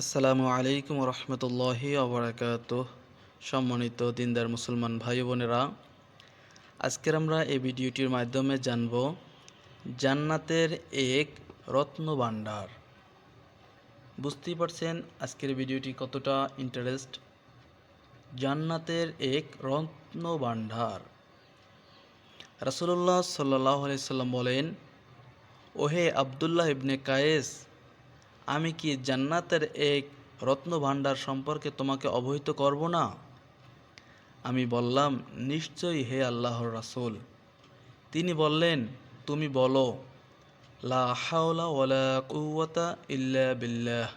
আসসালামু আলাইকুম রহমতুল্লাহি আবরাকাত সম্মানিত দিনদার মুসলমান ভাই বোনেরা, আজকের আমরা এই ভিডিওটির মাধ্যমে জানব জান্নাতের এক রত্ন ভাণ্ডার। বুঝতেই পারছেন আজকের ভিডিওটি কতটা ইন্টারেস্ট জান্নাতের এক রত্ন ভাণ্ডার। রাসুল্লাহ সাল্লাহ সাল্লাম বলেন, ওহে আবদুল্লাহ ইবনে কায়েস আমি কি জান্নাতের এক রত্ন ভাণ্ডার সম্পর্কে তোমাকে অবহিত করব না? আমি বললাম, নিশ্চয়ই হে আল্লাহর রাসুল। তিনি বললেন, তুমি বলো, লা ইল্লা বিল্লাহ।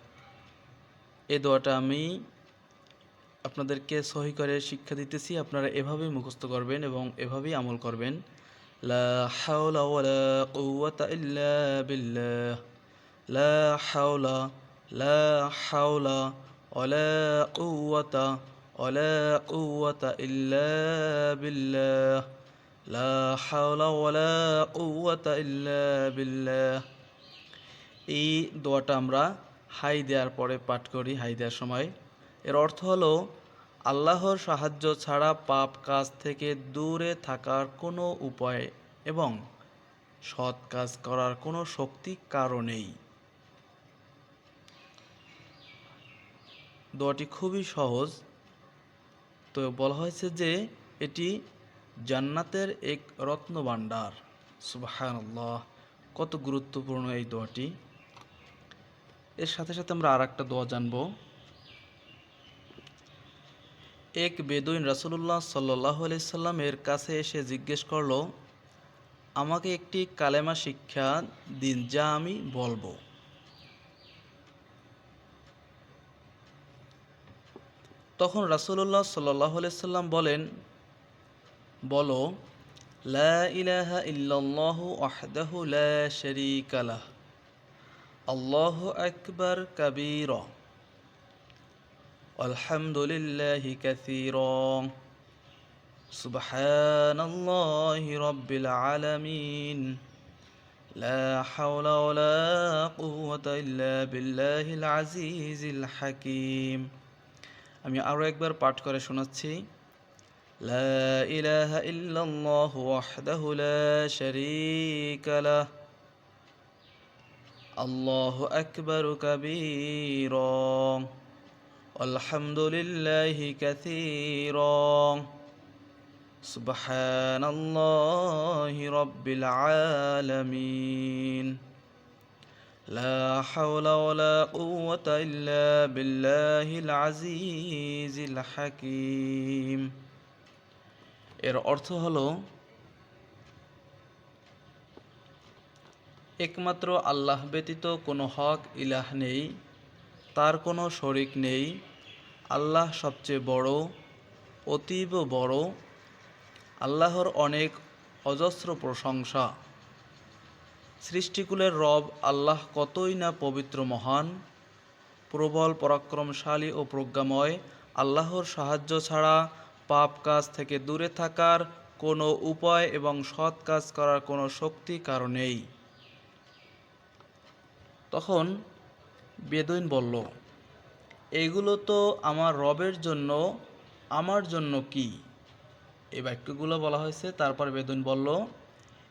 এ দোয়াটা আমি আপনাদেরকে সহি করে শিক্ষা দিতেছি, আপনারা এভাবেই মুখস্থ করবেন এবং এভাবেই আমল করবেন। লা হাওলা ওয়ালা কুওয়াতা ইল্লা বিল্লাহ। লা হাওলা লা হাওলা ওয়ালা কুওয়াতা ওয়ালা কুওয়াতা ইল্লা বিল্লাহ লা হাওলা ওয়ালা কুওয়াতা ইল্লা বিল্লাহ এই দোয়াটা আমরা হাই দেওয়ার পরে পাঠ করি হাই দেওয়ার সময়। এর অর্থ হলো, আল্লাহর সাহায্য ছাড়া পাপ কাজ থেকে দূরে থাকার কোনো উপায় এবং সৎ কাজ করার কোনো শক্তি কারণেই দোয়াটি খুবই সহজ। তো বলা হয়েছে যে এটি জান্নাতের এক রত্ন ভাণ্ডার সুবাহান্লাহ কত গুরুত্বপূর্ণ এই দোয়াটি। এর সাথে সাথে আমরা আর একটা দোয়া জানব। এক বেদুইন রাসুল্লাহ সাল্লাহ সাল্লামের কাছে এসে জিজ্ঞেস করল, আমাকে একটি কালেমা শিক্ষা দিন যা আমি বলব। তখন রাসুল্লাহ সাল্লাহ সাল্লাম বলেন বলো লা ইলাহা ইল্লাল্লাহু ওয়াহদাহু লা শারীকা লাহ আল্লাহু আকবার কাবীরা আলহামদুলিল্লাহি কাসীরা সুবহানাল্লাহি রাব্বিল আলামিন لا حول ولا قوة إلا بالله العزيز الحكيم আমি আরও একবার পাঠ করে শোনাচ্ছি। লা ইলাহা ইল্লাল্লাহু ওয়াহদাহু লা শারীকা লাহ। আল্লাহু আকবার কাবীরা। আলহামদুলিল্লাহি কাসীরা। সুবহানাল্লাহি রাব্বিল আলামিন। لا حول ولا قوة إلا بالله العزيز الحكيم এর অর্থ হলো একমাত্র আল্লাহ ব্যতীত কোনো হক ইলাহ নেই তার কোনো শরিক নেই আল্লাহ সবচেয়ে বড় অতীব বড় আল্লাহর অনেক অজস্র প্রশংসা সৃষ্টিকুলের রব আল্লাহ কতই না পবিত্র মহান, প্রবল পরাক্রমশালী ও প্রজ্ঞাময়, আল্লাহর সাহায্য ছাড়া পাপ কাজ থেকে দূরে থাকার কোনো উপায় এবং সৎ কাজ করার কোনো শক্তি কারণেই তখন বেদইন বলল, এগুলো তো আমার রবের জন্য, আমার জন্য কি? এই বাক্যগুলো বলা হয়েছে। তারপর বেদইন বলল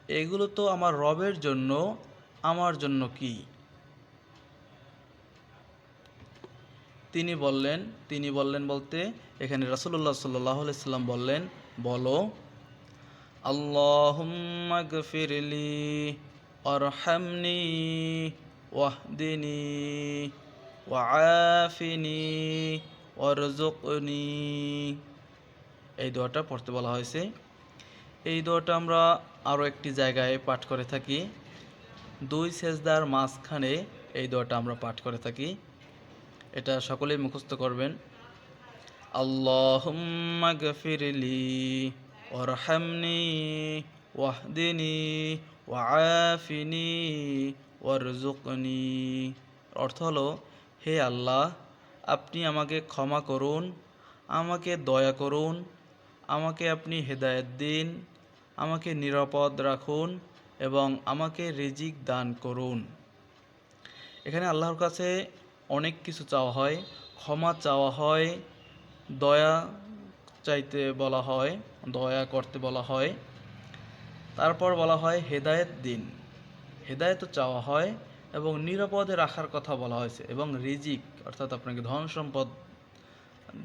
এগুলো তো আমার রবের জন্য, আমার জন্য কি? তিনি বললেন তিনি বললেন বলতে, এখানে রাসুল্লাহ সাল্লাহ সাল্লাম বললেন, বলো, আল্লাহুম্মা গফিরলি অরহামনি ওয়াহদিনি ওয়াফিনি ওয়ারজুকনি এই দোয়াটা পড়তে বলা হয়েছে। এই দোয়াটা আমরা আরও একটি জায়গায় পাঠ করে থাকি। দুই সেজদার মাঝখানে এই দোয়াটা আমরা পাঠ করে থাকি। এটা সকলেই মুখস্থ করবেন। আল্লাহুম্মা গফিরলি ওরহামনি ওয়াহদিনি ওয়ারজুকনি অর্থ হলো, হে আল্লাহ, আপনি আমাকে ক্ষমা করুন, আমাকে দয়া করুন, আমাকে আপনি হেদায়েত দিন আমাকে নিরাপদ রাখুন এবং আমাকে রিজিক দান করুন। এখানে আল্লাহর কাছে অনেক কিছু চাওয়া হয়। ক্ষমা চাওয়া হয়, দয়া চাইতে বলা হয়, দয়া করতে বলা হয়। তারপর বলা হয় হেদায়েত দিন। হেদায়েতও চাওয়া হয় এবং নিরাপদে রাখার কথা বলা হয়েছে এবং রিজিক, অর্থাৎ আপনাকে ধন সম্পদ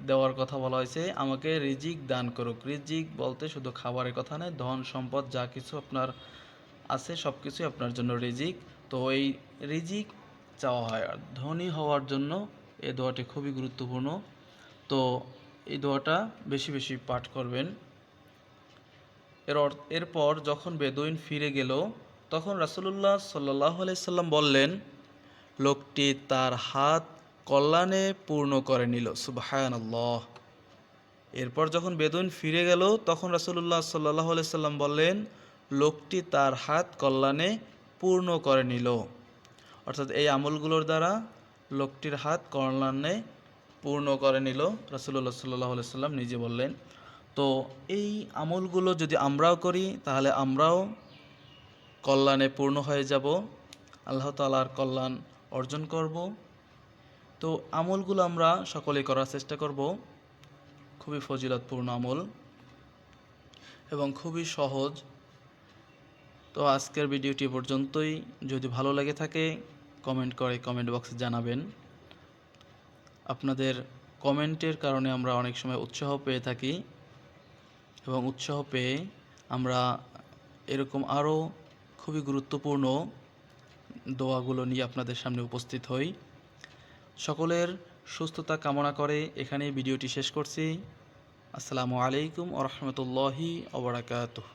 দেওয়ার কথা বলা হয়েছে, আমাকে রিজিক দান করুক। রিজিক বলতে শুধু খাবারের কথা নয়, ধন, সম্পদ, যা কিছু আপনার আছে সব কিছুই আপনার জন্য রিজিক। তো এই রিজিক চাওয়া হয়। আর ধনী হওয়ার জন্য এই দোয়াটি খুবই গুরুত্বপূর্ণ। তো এই দোয়াটা বেশি বেশি পাঠ করবেন। এর এরপর যখন বেদুইন ফিরে গেল, তখন রাসূলুল্লাহ সাল্লাহ সাল্লাম বললেন, লোকটি তার হাত কল্যাণে পূর্ণ করে নিল সুবাহান আল্লাহ এরপর যখন বেদুইন ফিরে গেল, তখন রাসূলুল্লাহ সাল্লাহ সাল্লাম বললেন, লোকটি তার হাত কল্যাণে পূর্ণ করে নিল। অর্থাৎ এই আমলগুলোর দ্বারা লোকটির হাত কল্যাণে পূর্ণ করে নিল। রাসূলুল্লাহ সাল্লাহ সাল্লাম নিজে বললেন, তো এই আমলগুলো যদি আমরাও করি, তাহলে আমরাও কল্যাণে পূর্ণ হয়ে যাব। আল্লাহ তালার কল্যাণ অর্জন করব। তো আমলগুলো আমরা সকলেই করার চেষ্টা করব। খুবই ফজিলতপূর্ণ আমল এবং খুবই সহজ। তো আজকের ভিডিওটি পর্যন্তই। যদি ভালো লেগে থাকে কমেন্ট করে কমেন্ট বক্সে জানাবেন। আপনাদের কমেন্টের কারণে আমরা অনেক সময় উৎসাহ পেয়ে থাকি এবং উৎসাহ পেয়ে আমরা এরকম আরও খুবই গুরুত্বপূর্ণ দোয়াগুলো নিয়ে আপনাদের সামনে উপস্থিত হই। সকলের সুস্থতা কামনা করে এখানে ভিডিওটি শেষ করছি। আসসালামু আলাইকুম আ রহমতুল্লাহি ওবরাকাতুহ